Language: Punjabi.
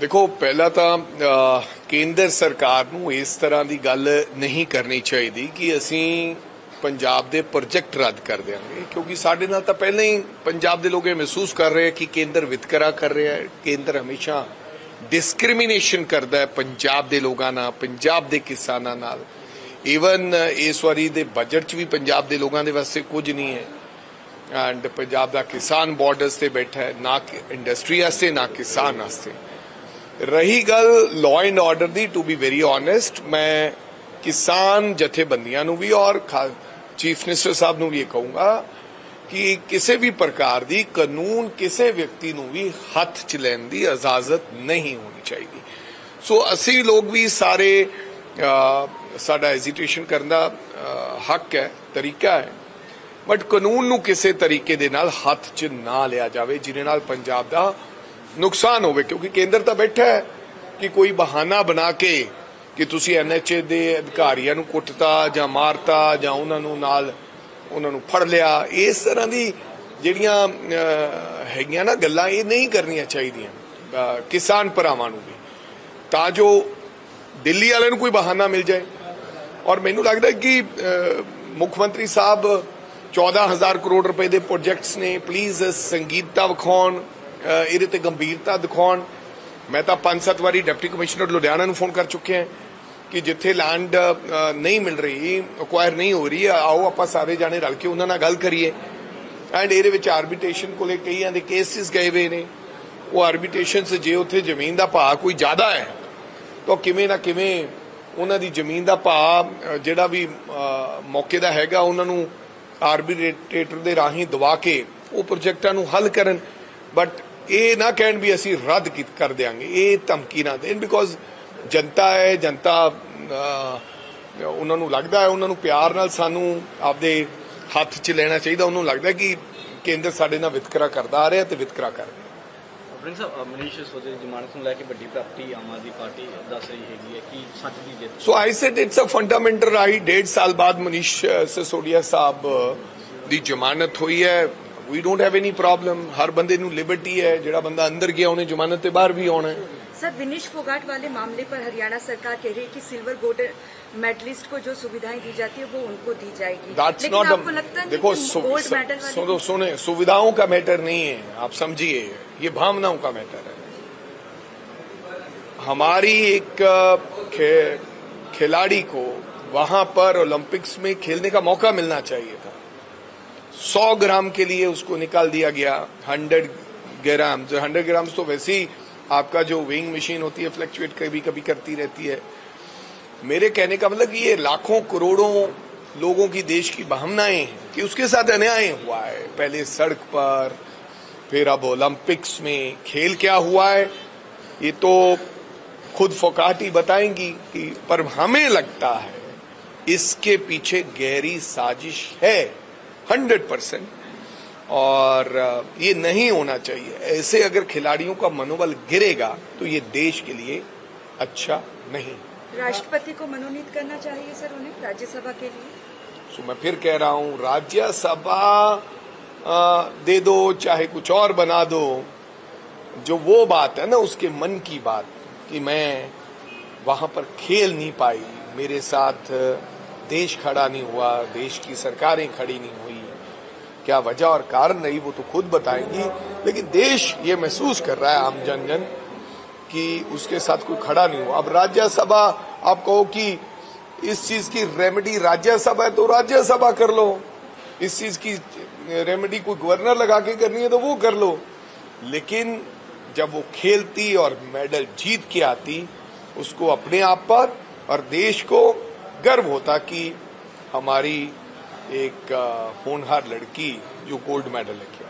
ਦੇਖੋ, ਪਹਿਲਾਂ ਤਾਂ ਕੇਂਦਰ ਸਰਕਾਰ ਨੂੰ ਇਸ ਤਰ੍ਹਾਂ ਦੀ ਗੱਲ ਨਹੀਂ ਕਰਨੀ ਚਾਹੀਦੀ ਕਿ ਅਸੀਂ ਪੰਜਾਬ ਦੇ ਪ੍ਰੋਜੈਕਟ ਰੱਦ ਕਰ ਦਿਆਂਗੇ। ਕਿਉਂਕਿ ਸਾਡੇ ਨਾਲ ਤਾਂ ਪਹਿਲਾਂ ਹੀ ਪੰਜਾਬ ਦੇ ਲੋਕ ਇਹ ਮਹਿਸੂਸ ਕਰ ਰਹੇ ਕਿ ਕੇਂਦਰ ਵਿਤਕਰਾ ਕਰ ਰਿਹਾ ਹੈ। ਕੇਂਦਰ ਹਮੇਸ਼ਾ ਡਿਸਕ੍ਰਿਮੀਨੇਸ਼ਨ ਕਰਦਾ ਹੈ ਪੰਜਾਬ ਦੇ ਲੋਕਾਂ ਨਾਲ, ਪੰਜਾਬ ਦੇ ਕਿਸਾਨਾਂ ਨਾਲ। ਈਵਨ ਇਸ ਵਾਰੀ ਦੇ ਬਜਟ 'ਚ ਵੀ ਪੰਜਾਬ ਦੇ ਲੋਕਾਂ ਦੇ ਵਾਸਤੇ ਕੁਝ ਨਹੀਂ ਹੈ। ਐਂਡ ਪੰਜਾਬ ਦਾ ਕਿਸਾਨ ਬਾਰਡਰਸ ਤੇ ਬੈਠਾ ਹੈ, ਨਾ ਇੰਡਸਟਰੀ ਵਾਸਤੇ, ਨਾ ਕਿਸਾਨ ਵਾਸਤੇ। ਰਹੀ ਗੱਲ ਲਾਅ ਐਂਡ ਆਰਡਰ ਦੀ ਟੂ ਬੀ ਵੈਰੀ ਓਨੈਸਟ ਮੈਂ ਕਿਸਾਨ ਜਥੇਬੰਦੀਆਂ ਨੂੰ ਵੀ ਔਰ ਚੀਫ ਮਿਨਿਸਟਰ ਸਾਹਿਬ ਨੂੰ ਵੀ ਇਹ ਕਹੂੰਗਾ ਕਿ ਕਿਸੇ ਵੀ ਪ੍ਰਕਾਰ ਦੀ ਕਾਨੂੰਨ ਕਿਸੇ ਵਿਅਕਤੀ ਨੂੰ ਵੀ ਹੱਥ 'ਚ ਲੈਣ ਦੀ ਇਜਾਜ਼ਤ ਨਹੀਂ ਹੋਣੀ ਚਾਹੀਦੀ। ਸੋ ਅਸੀਂ ਲੋਕ ਵੀ ਸਾਰੇ ਸਾਡਾ ਹੈਜ਼ਿਟੇਸ਼ਨ ਕਰਨ ਦਾ ਹੱਕ ਹੈ, ਤਰੀਕਾ ਹੈ। ਬਟ ਕਾਨੂੰਨ ਨੂੰ ਕਿਸੇ ਤਰੀਕੇ ਦੇ ਨਾਲ ਹੱਥ 'ਚ ਨਾ ਲਿਆ ਜਾਵੇ, ਜਿਹਦੇ ਨਾਲ ਪੰਜਾਬ ਦਾ ਨੁਕਸਾਨ ਹੋਵੇ, ਕਿਉਂਕਿ ਕੇਂਦਰ ਤਾਂ ਬੈਠਾ ਹੈ ਕਿ ਕੋਈ ਬਹਾਨਾ ਬਣਾ ਕੇ ਕਿ ਤੁਸੀਂ ਐਨਐਚਏ ਦੇ ਅਧਿਕਾਰੀਆਂ ਨੂੰ ਕੁੱਟਤਾ ਜਾਂ ਮਾਰਤਾ ਜਾਂ ਉਹਨਾਂ ਨੂੰ ਨਾਲ ਉਹਨਾਂ ਨੂੰ ਫੜ ਲਿਆ, ਇਸ ਤਰ੍ਹਾਂ ਦੀ ਜਿਹੜੀਆਂ ਹੈਗੀਆਂ ਨਾ ਗੱਲਾਂ, ਇਹ ਨਹੀਂ ਕਰਨੀਆਂ ਚਾਹੀਦੀਆਂ ਕਿਸਾਨ ਭਰਾਵਾਂ ਨੂੰ ਵੀ। ਤਾਂ ਜੋ ਦਿੱਲੀ ਵਾਲਿਆਂ ਨੂੰ ਕੋਈ ਬਹਾਨਾ ਮਿਲ ਜਾਏ। ਔਰ ਮੈਨੂੰ ਲੱਗਦਾ ਕਿ ਮੁੱਖ ਮੰਤਰੀ ਸਾਹਿਬ 14000 ਕਰੋੜ ਰੁਪਏ ਦੇ ਪ੍ਰੋਜੈਕਟਸ ਨੇ। ਪਲੀਜ਼ ਸੰਗੀਤਤਾ ਵਿਖਾਉਣ ਇਹਦੇ ਤੇ ਗੰਭੀਰਤਾ ਦਿਖਾਉਣ। ਮੈਂ ਤਾਂ ਪੰਜ ਸੱਤ ਵਾਰੀ ਡਿਪਟੀ ਕਮਿਸ਼ਨਰ ਲੁਧਿਆਣਾ ਨੂੰ ਫੋਨ ਕਰ ਚੁੱਕਿਆ ਹਾਂ ਕਿ ਜਿੱਥੇ ਲੈਂਡ ਨਹੀਂ ਮਿਲ ਰਹੀ ਅਕਵਾਇਰ ਨਹੀਂ ਹੋ ਰਹੀ, ਆਓ ਆਪਾਂ ਸਾਰੇ ਜਾਣੇ ਰਲ ਕੇ ਉਹਨਾਂ ਨਾਲ ਗੱਲ ਕਰੀਏ। ਐਂਡ ਇਹਦੇ ਵਿੱਚ ਆਰਬਿਟ੍ਰੇਸ਼ਨ ਕੋਲੇ ਕਈਆਂ ਦੇ ਕੇਸਿਸ ਗਏ ਹੋਏ ਨੇ। ਉਹ ਆਰਬਿਟ੍ਰੇਸ਼ਨ 'ਚ ਜੇ ਉੱਥੇ ਜ਼ਮੀਨ ਦਾ ਭਾਅ ਕੋਈ ਜ਼ਿਆਦਾ ਹੈ, ਤਾਂ ਕਿਵੇਂ ਨਾ ਕਿਵੇਂ ਉਹਨਾਂ ਦੀ ਜ਼ਮੀਨ ਦਾ ਭਾਅ ਜਿਹੜਾ ਵੀ ਮੌਕੇ ਦਾ ਹੈਗਾ, ਉਹਨਾਂ ਨੂੰ ਆਰਬਿਟ੍ਰੇਟਰ ਦੇ ਰਾਹੀਂ ਦਵਾ ਕੇ ਉਹ ਪ੍ਰੋਜੈਕਟਾਂ ਨੂੰ ਹੱਲ ਕਰਨ। ਬਟ ਇਹ ਨਾ ਕਹਿਣ ਵੀ ਅਸੀਂ ਰੱਦ ਕਰ ਦਿਆਂਗੇ ਇਹ ਧਮਕੀ ਨਾ ਦੇਣ ਬਿਕੋਜ਼ ਜਨਤਾ ਹੈ ਜਨਤਾ ਉਹਨਾਂ ਨੂੰ ਲੱਗਦਾ ਹੈ ਉਹਨਾਂ ਨੂੰ ਪਿਆਰ ਨਾਲ ਸਾਨੂੰ ਆਪਦੇ ਹੱਥ 'ਚ ਲੈਣਾ ਚਾਹੀਦਾ ਉਹਨੂੰ ਲੱਗਦਾ ਕਿ ਕੇਂਦਰ ਸਾਡੇ ਨਾਲ ਵਿਤਕਰਾ ਕਰਦਾ ਆ ਰਿਹਾ ਤੇ ਵਿਤਕਰਾ ਕਰ ਰਿਹਾ। ਪ੍ਰਿੰਸ ਮਨੀਸ਼ ਸਿਸੋਦੀਆ ਦੀ ਜ਼ਮਾਨਤ ਨੂੰ ਲੈ ਕੇ ਵੱਡੀ ਪ੍ਰਾਪਤੀ ਆਮ ਆਦਮੀ ਪਾਰਟੀ ਦੱਸ ਰਹੀ ਹੈਗੀ ਹੈ ਕਿ ਸੱਚ ਦੀ ਜਿੱਤ। So I said it's a fundamental right ਡੇਢ ਸਾਲ ਬਾਅਦ ਮਨੀਸ਼ ਅ, ਸਿਸੋਦੀਆ ਸਾਹਿਬ ਦੀ ਜ਼ਮਾਨਤ ਹੋਈ ਹੈ। we don't have any problem ਹਰ ਬੰਦੇ ਨੂੰ ਲਿਬਰਟੀ ਹੈ ਜਿਹੜਾ ਬੰਦਾ ਅੰਦਰ ਗਿਆ ਉਹਨੇ ਜ਼ਮਾਨਤ ਤੇ ਬਾਹਰ ਵੀ ਆਉਣਾ ਹੈ सर विनीश फोगाट वाले मामले पर हरियाणा सरकार कह रही है कि सिल्वर गोल्ड मेडलिस्ट को जो सुविधाएं दी जाती है वो उनको दी जाएगी दैट्स लेकिन नॉट आपको लगता है देखो कि सु- गोल्ड सु- मेडल वाले सुनो सुने सुविधाओं का मैटर नहीं है आप समझिए ये भावनाओं का मैटर है हमारी एक अ, खे, खिलाड़ी को वहां पर ओलंपिक्स में खेलने का मौका मिलना चाहिए था सौ ग्राम के लिए उसको निकाल दिया गया हंड्रेड ग्राम जो हंड्रेड ग्राम तो वैसे ही आपका जो वेइंग मशीन होती है फ्लक्चुएट कभी कभी करती रहती है। मेरे कहने का मतलब ये लाखों करोड़ों लोगों की देश की भावनाएँ हैं कि उसके साथ अन्याय हुआ है। पहले सड़क पर, फिर अब ओलंपिक्स में खेल क्या हुआ है, ये तो खुद फोकाटी बताएँगी कि, पर हमें लगता है इसके पीछे गहरी साजिश है। Hundred percent. और ये नहीं होना चाहिए। ऐसे अगर खिलाड़ियों का मनोबल गिरेगा तो ये देश के लिए अच्छा नहीं। राष्ट्रपति को मनोनीत करना चाहिए सर उन्हें राज्यसभा के लिए? सो मैं फिर कह रहा हूँ राज्यसभा दे दो चाहे कुछ और बना दो। जो वो बात है ना उसके मन की बात कि मैं वहाँ पर खेल नहीं पाई। मेरे साथ देश खड़ा नहीं हुआ देश की सरकारें खड़ी नहीं हुई। क्या वजह और कारण रही वो तो खुद बताएँगी। लेकिन देश ये महसूस कर रहा है आम जन जन कि उसके साथ कोई खड़ा नहीं हुआ। अब राज्यसभा, आप कहो कि इस चीज़ की रेमेडी राज्यसभा है तो राज्यसभा कर लो। इस चीज़ की रेमेडी कोई गवर्नर लगा के करनी है तो वो कर लो। लेकिन जब वो खेलती और मेडल जीत के आती, उसको अपने आप पर और देश को गर्व होता कि हमारी एक अ, होनहार लड़की जो गोल्ड मेडल लेके आई